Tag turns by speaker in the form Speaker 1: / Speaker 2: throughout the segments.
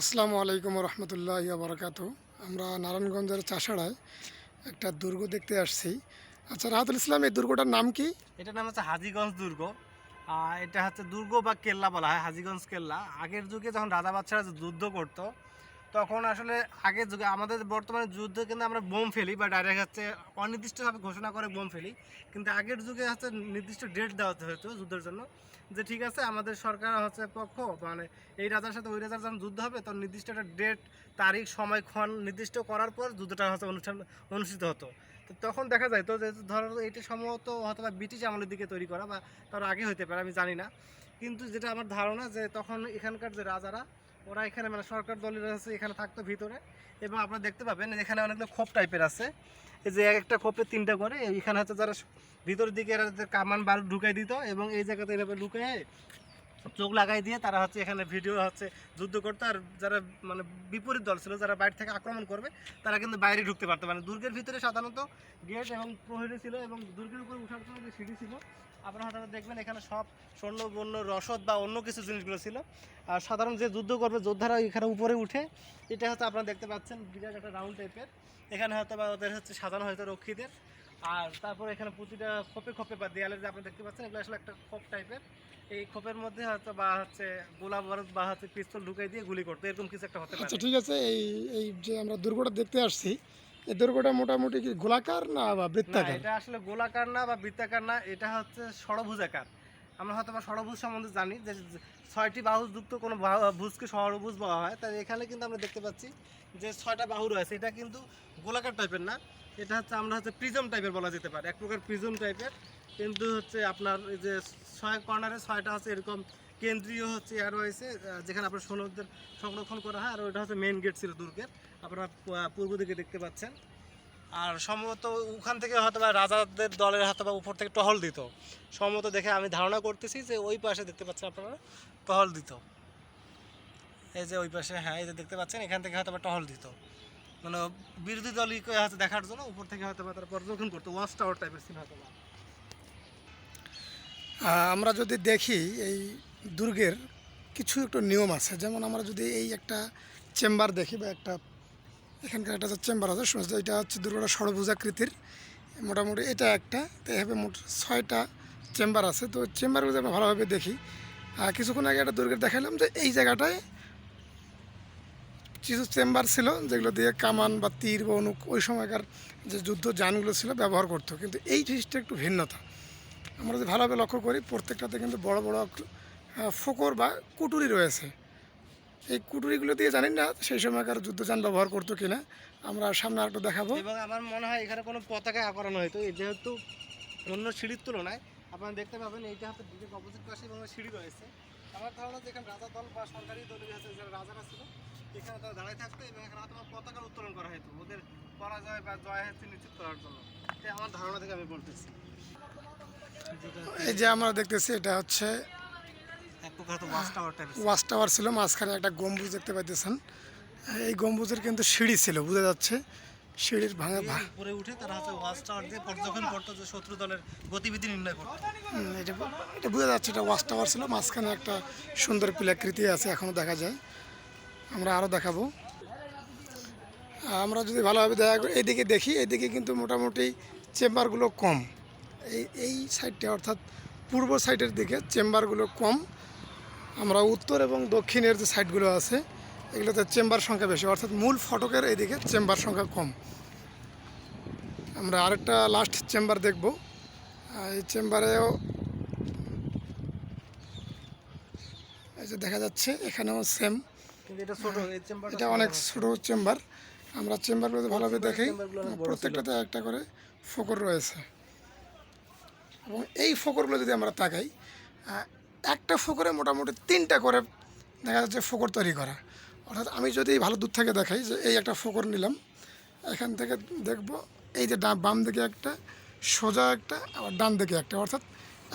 Speaker 1: আসসালামু আলাইকুম রহমতুল্লাহ বরকাত আমরা নারায়ণগঞ্জের চাষাড়ায় একটা দুর্গ দেখতে আসছি। আচ্ছা রাহাতুল ইসলাম, এই দুর্গটার নাম কি?
Speaker 2: এটার নাম হচ্ছে হাজিগঞ্জ দুর্গ। এটা হচ্ছে দুর্গ বা কেল্লা বলা হয়, হাজিগঞ্জ কেল্লা। আগের যুগে যখন রাজা বাচ্চারা যুদ্ধ করত তখন আসলে আগের যুগে, আমাদের বর্তমানে যুদ্ধে কিন্তু আমরা বোম ফেলি বা ডাইরেক্ট হচ্ছে অনির্দিষ্টভাবে ঘোষণা করে বোম ফেলি। কিন্তু আগের যুগে হচ্ছে নির্দিষ্ট ডেট দেওয়া হতো যুদ্ধের জন্য। যে ঠিক আছে, আমাদের সরকার হচ্ছে পক্ষ মানে এই রাজার সাথে ওই রাজার যখন যুদ্ধ হবে, তখন নির্দিষ্ট একটা ডেট তারিখ, সময়, ক্ষণ নির্দিষ্ট করার পর যুদ্ধটা হচ্ছে অনুষ্ঠান, অনুষ্ঠিত হতো। তো তখন দেখা যায় তো যে ধরো এটি সম্ভবত হয়তো বা ব্রিটিশ আমলের দিকে তৈরি করা বা তার আগে হতে পারে, আমি জানি না। কিন্তু যেটা আমার ধারণা যে তখন এখানকার যে রাজারা ওরা এখানে মানে সরকার দলের আছে, এখানে থাকতো ভিতরে। এবং আপনারা দেখতে পাবেন, এখানে অনেকগুলো খোপ টাইপের আছে। এই যে এক একটা খোপে তিনটা করে, এখানে হচ্ছে যারা ভিতরের দিকে এরা কামান বারুদ ঢুকাই দিত, এবং এই জায়গাতে এভাবে লুকিয়ে চোখ লাগাই দিয়ে তারা হচ্ছে এখানে ভিডিও হচ্ছে যুদ্ধ করতো। আর যারা মানে বিপরীত দল ছিল, যারা বাইরে থেকে আক্রমণ করবে, তারা কিন্তু বাইরে ঢুকতে পারতো। মানে দুর্গের ভিতরে সাধারণত গেট এবং প্রহরী ছিল, এবং দুর্গের উপরে উঠার জন্য যে সিঁড়ি ছিল আপনারা হঠাৎ দেখবেন এখানে সব স্বর্ণ বন্য রসদ বা অন্য কিছু জিনিসগুলো ছিল। আর সাধারণ যে যুদ্ধ করবে, যোদ্ধারা এখানে উপরে উঠে এটা হচ্ছে আপনারা দেখতে পাচ্ছেন, বিরাট একটা রাউন্ড টাইপের এখানে হয়তো বা ওদের হচ্ছে সাজানো হয়তো রক্ষীদের। আর তারপর এখানে প্রতিটা খোপে খোপে বা দেয়ালের যে আপনারা দেখতে পাচ্ছেন, এগুলো আসলে একটা খোপ টাইপের এই খোপের মধ্যে হয়তো বা হচ্ছে গোলা বারুদ বা হচ্ছে পিস্তল ঢুকাই দিয়ে গুলি করতো, এরকম কিছু একটা হতে
Speaker 1: আচ্ছা
Speaker 2: পারে
Speaker 1: ঠিক আছে। এই এই যে আমরা দুর্গটা দেখতে আসছি এই দুর্গটা মোটামুটি কি গোলাকার না বা বৃত্তাকার?
Speaker 2: এটা আসলে গোলাকার না বা বৃত্তাকার না এটা হচ্ছে ষড়ভুজাকার। আমরা হয়তো বা ষড়ভুজ সম্বন্ধে জানি যে ছয়টি বাহুযুক্ত কোনো ভুজকে ষড়ভুজ বলা হয়। তাই এখানে কিন্তু আমরা দেখতে পাচ্ছি যে ছয়টা বাহু রয়েছে। এটা কিন্তু গোলাকার টাইপের না এটা হচ্ছে আমরা হচ্ছে প্রিজম টাইপের বলা যেতে পারে। এক প্রকার প্রিজম টাইপের কিন্তু হচ্ছে আপনার এই যে ছয় কর্নারে ছয়টা হচ্ছে এরকম কেন্দ্রীয় হচ্ছে এয়ার রয়েছে যেখানে আপনার সৈন্যদের সংরক্ষণ করা হয়, আর ওইটা হচ্ছে মেন গেট ছিল দুর্গের। আপনারা পূর্ব দিকে দেখতে পাচ্ছেন। আর সম্ভবত ওখান থেকে হয়তো বা রাজাদের দলের হয়তো বা উপর থেকে টহল দিত। সম্ভবত দেখে আমি ধারণা করতেছি যে ওই পাশে দেখতে পাচ্ছেন আপনারা, টহল দিত। এই যে ওই পাশে হ্যাঁ এই যে দেখতে পাচ্ছেন, এখান থেকে হয়তো বা টহল দিত। মানে বিরোধী দলই হয়তো দেখার জন্য উপর থেকে হয়তো বা তারা পর্যবেক্ষণ করতো ওয়াচ টাওয়ার টাইপের সিন হয়তো
Speaker 1: আমরা যদি দেখি এই দুর্গের কিছু একটু নিয়ম আছে। যেমন আমরা যদি এই একটা চেম্বার দেখি বা একটা এখানকার একটা চেম্বার আছে এটা হচ্ছে দুর্গটা ষড়ভুজাকৃতির মোটামুটি এটা একটা। এভাবে মোট ছয়টা চেম্বার আছে। তো চেম্বারগুলো আমরা ভালোভাবে দেখি। আর কিছুক্ষণ আগে একটা দুর্গের দেখালাম যে এই জায়গাটায় কিছু চেম্বার ছিল যেগুলো দিয়ে কামান বা তীর বা অনুক ওই সময়কার যে যুদ্ধ যানগুলো ছিল ব্যবহার করতো। কিন্তু এই জিনিসটা একটু ভিন্নতা। আমরা যদি ভালোভাবে লক্ষ্য করি, প্রত্যেকটাতে কিন্তু বড় বড় ফোকর বা কুটুরি রয়েছে। এই কুটুরিগুলো দিয়ে জানি না সেই সময়কার যুদ্ধযান ব্যবহার করতো কিনা আমরা সামনে আরেকটু দেখাবো।
Speaker 2: এবং আমার মনে হয় এখানে কোনো পতাকা আঁকড়ানো হয়তো এই যেহেতু অন্য সিঁড়ির তুলনায় আপনারা দেখতে পাবেন এইটা হয়তো দুটো অপোজিট পাশে এবং সিঁড়ি রয়েছে। আমার ধারণা যে এখানে রাজা দল বা সরকারি দলের আছে যারা রাজারা ছিল এখানে তারা দাঁড়িয়ে থাকতো এবং এখানে হয়তো পতাকা উত্তোলন করা হতো ওদের পরাজয় বা জয় হচ্ছে নিশ্চিত করার জন্য। এটা আমার ধারণা থেকে আমি বলতেছি।
Speaker 1: এই যে আমরা দেখতেছি এটা হচ্ছে
Speaker 2: ওয়াচ টাওয়ার
Speaker 1: ছিল। মাঝখানে একটা গম্বুজ দেখতে পাইতেছেন। এই গম্বুজের কিন্তু সিঁড়ি ছিল বোঝা যাচ্ছে। সিঁড়ির ভাঙা ভা
Speaker 2: উপরে উঠে তারা হচ্ছে ওয়াচ টাওয়ার দিয়ে পর্যবেক্ষণ করতো যে শত্রু দলের গতিবিধি নির্ণয় করতো।
Speaker 1: এটা এটা বোঝা যাচ্ছে এটা ওয়াচ টাওয়ার ছিল মাঝখানে একটা সুন্দর পিলাকৃতি আছে এখনও দেখা যায়। আমরা আরও দেখাবো। আমরা যদি ভালোভাবে দেখা করি এইদিকে দেখি এইদিকে কিন্তু মোটামুটি চেম্বারগুলো কম। এই এই সাইডটা অর্থাৎ পূর্ব সাইডের দিকে চেম্বারগুলো কম। আমরা উত্তর এবং দক্ষিণের যে সাইডগুলো আছে এগুলোতে চেম্বার সংখ্যা বেশি। অর্থাৎ মূল ফটকের এইদিকে চেম্বার সংখ্যা কম। আমরা আরেকটা লাস্ট চেম্বার দেখব। এই চেম্বারেও এই যে দেখা যাচ্ছে এখানেও সেম
Speaker 2: এটা
Speaker 1: অনেক ছোট চেম্বার। আমরা চেম্বারগুলোতে ভালোভাবে দেখি। প্রত্যেকটাতে একটা করে ফোকর রয়েছে। এবং এই ফোকরগুলো যদি আমরা তাকাই একটা ফোকরে মোটামুটি তিনটা করে দেখা যাচ্ছে ফোকর তৈরি করা। অর্থাৎ আমি যদি ভালো দূর থেকে দেখাই যে এই একটা ফোকর নিলাম, এখান থেকে দেখব এই যে বাম দিকে একটা, সোজা একটা, আবার ডান দিকে একটা। অর্থাৎ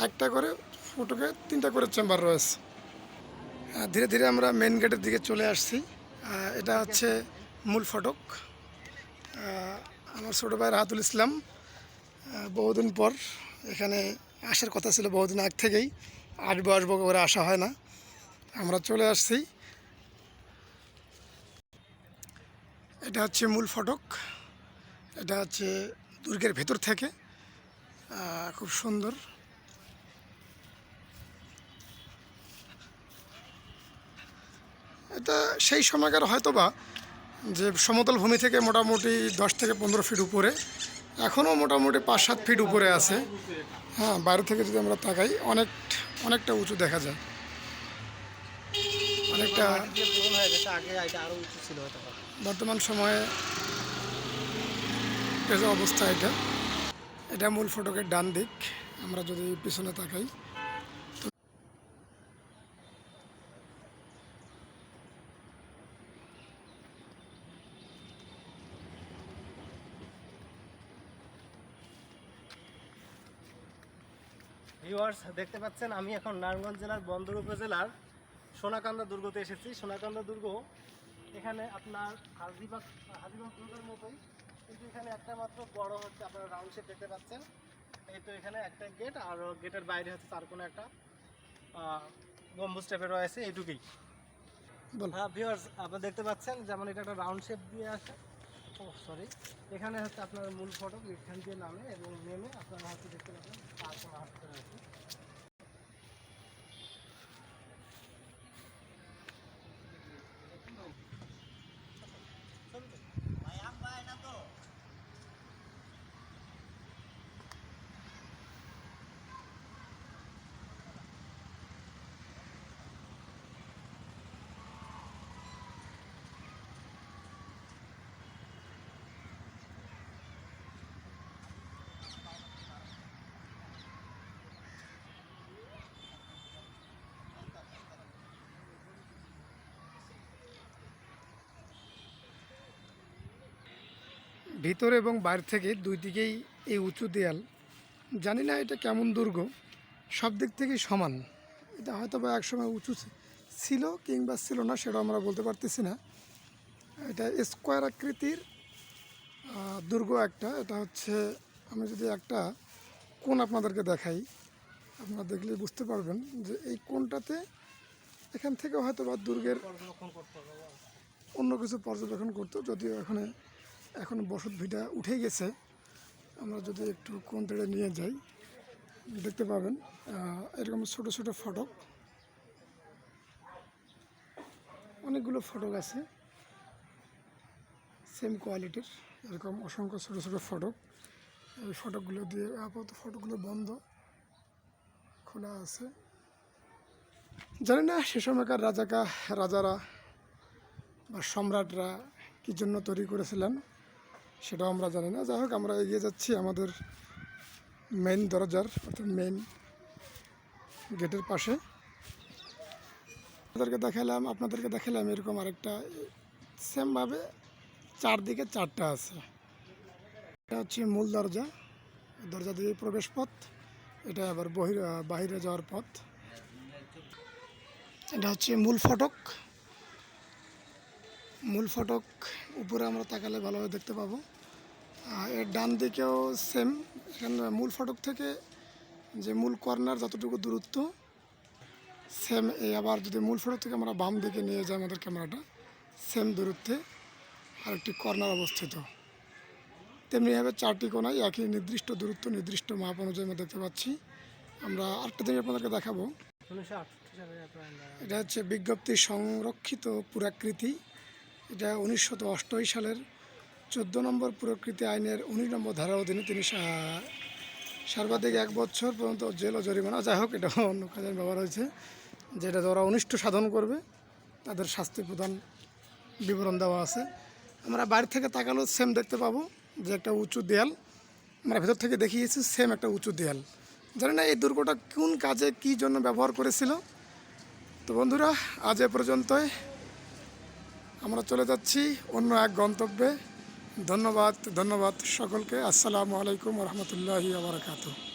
Speaker 1: একটা করে ফোটোকে তিনটা করে চেম্বার রয়েছে। ধীরে ধীরে আমরা মেন গেটের দিকে চলে আসছি। এটা হচ্ছে মূল ফটক। আমার ছোটো ভাই রাহাতুল ইসলাম বহুদিন পর এখানে আসার কথা ছিল বহুদিন আগ থেকেই। আসব আসব করে আসা হয় না। আমরা চলে আসছি। এটা হচ্ছে মূল ফটক। এটা হচ্ছে দুর্গের ভেতর থেকে। খুব সুন্দর। এটা সেই সময়কার হয়তোবা যে সমতল ভূমি থেকে মোটামুটি দশ থেকে পনেরো ফিট উপরে। এখনও মোটামুটি পাঁচ সাত ফিট উপরে আছে। হ্যাঁ বাইরে থেকে যদি আমরা তাকাই, অনেক, অনেকটা উঁচু দেখা যায়। অনেকটা বর্তমান সময়ে অবস্থা এটা এটা মূল ফটকের ডান দিক। আমরা যদি পিছনে তাকাই
Speaker 2: ভিউয়ার্স দেখতে পাচ্ছেন আমি এখন নারায়ণগঞ্জ জেলার বন্দর উপজেলার সোনাকান্দা দুর্গতে এসেছি। সোনাকান্দা দুর্গ এখানে আপনার হাজিবাগ হাজিবাগ দুর্গের মতোই কিন্তু এখানে একটা মাত্র বড় হচ্ছে আপনারা রাউন্ড শেপ দেখতে পাচ্ছেন। এই তো এখানে একটা গেট আর গেটের বাইরে হচ্ছে তার কোনো একটা গম্বুজ টাইপের রয়েছে এইটুকুই। হ্যাঁ ভিউয়ার্স আপনারা দেখতে পাচ্ছেন যেমন এটা একটা রাউন্ড শেপ দিয়ে আছে সরি এখানে হচ্ছে আপনার মূল ফটক, এখান দিয়ে নামে এবং নেমে আপনারা হচ্ছে দেখতে পাবেন তারপর আসতে রয়েছে।
Speaker 1: ভিতরে এবং বাইরে থেকে দুই দিকেই এই উঁচু দেয়াল। জানি না এটা কেমন দুর্গ সব দিক থেকেই সমান। এটা হয়তো বা একসময় উঁচু ছিল কিংবা ছিল না সেটা আমরা বলতে পারতেছি না। এটা স্কোয়ার আকৃতির দুর্গ একটা। এটা হচ্ছে আমি যদি একটা কোণ আপনাদেরকে দেখাই আপনারা দেখলে বুঝতে পারবেন যে এই কোনটাতে এখান থেকে হয়তো বা দুর্গের অন্য কিছু পর্যবেক্ষণ করতো যদিও এখানে এখন বসত ভিটা উঠে গেছে। আমরা যদি একটু কোন তেড়ে নিয়ে যাই, দেখতে পাবেন এরকম ছোট ছোট ফটক। অনেকগুলো ফটক আছে। সেম কোয়ালিটির এরকম অসংখ্য ছোট ছোট ফটক। এই ফটকগুলো দিয়ে আপাতত ফটকগুলো বন্ধ, খোলা আছে। জানি না, সে সময়কার রাজাকা, রাজারা বা সম্রাটরা কী জন্য তৈরি করেছিলেন। সেটাও আমরা জানি না। যাই হোক, আমরা এগিয়ে যাচ্ছি আমাদের মেইন দরজার, অর্থাৎ মেইন গেটের পাশে। আপনাদেরকে দেখালাম আপনাদেরকে দেখালাম এরকম আরেকটা সেমভাবে চারদিকে চারটা আছে। এটা হচ্ছে মূল দরজা। দরজা দিয়ে প্রবেশ পথ। এটা আবার বহির বাহিরে যাওয়ার পথ। এটা হচ্ছে মূল ফটক। মূল ফটক উপরে আমরা তাকালে ভালোভাবে দেখতে পাবো। আর এর ডান দিকেও সেম এখানে মূল ফটক থেকে যে মূল কর্নার যতটুকু দূরত্ব সেম এই আবার যদি মূল ফটক থেকে আমরা বাম দিকে নিয়ে যাই আমাদের ক্যামেরাটা সেম দূরত্বে আরেকটি কর্নার অবস্থিত। তেমনিভাবে চারটি কোনায় একই নির্দিষ্ট দূরত্ব নির্দিষ্ট মাপ অনুযায়ী আমরা দেখতে পাচ্ছি। আমরা আরেকটা জিনিস আপনাদেরকে দেখাবো। এটা হচ্ছে বিজ্ঞপ্তি সংরক্ষিত পুরাকৃতি। এটা উনিশশো অষ্টআশি সালের চোদ্দ নম্বর পুরাকৃতি আইনের উনিশ নম্বর ধারার অধীনে তিনি সর্বাধিক এক বছর পর্যন্ত জেল ও জরিমানা, যাই হোক, এটা অন্য কাজের ব্যবহার হয়েছে, যেটা যারা অনিষ্ট সাধন করবে, তাদের শাস্তি প্রদান বিবরণ দেওয়া আছে। আমরা বাইরে থেকে তাকালেও সেম দেখতে পাবো যে একটা উঁচু দেয়াল, আমরা ভেতর থেকে দেখিয়েছি সেম একটা উঁচু দেয়াল। জানি না এই দুর্গটা কোন কাজে কী জন্য ব্যবহার করেছিল। তো বন্ধুরা, আজ এ পর্যন্তই। আমরা চলে যাচ্ছি অন্য এক গন্তব্যে। ধন্যবাদ ধন্যবাদ সকলকে। আসসালামু আলাইকুম রহমতুল্লাহি আবরকাত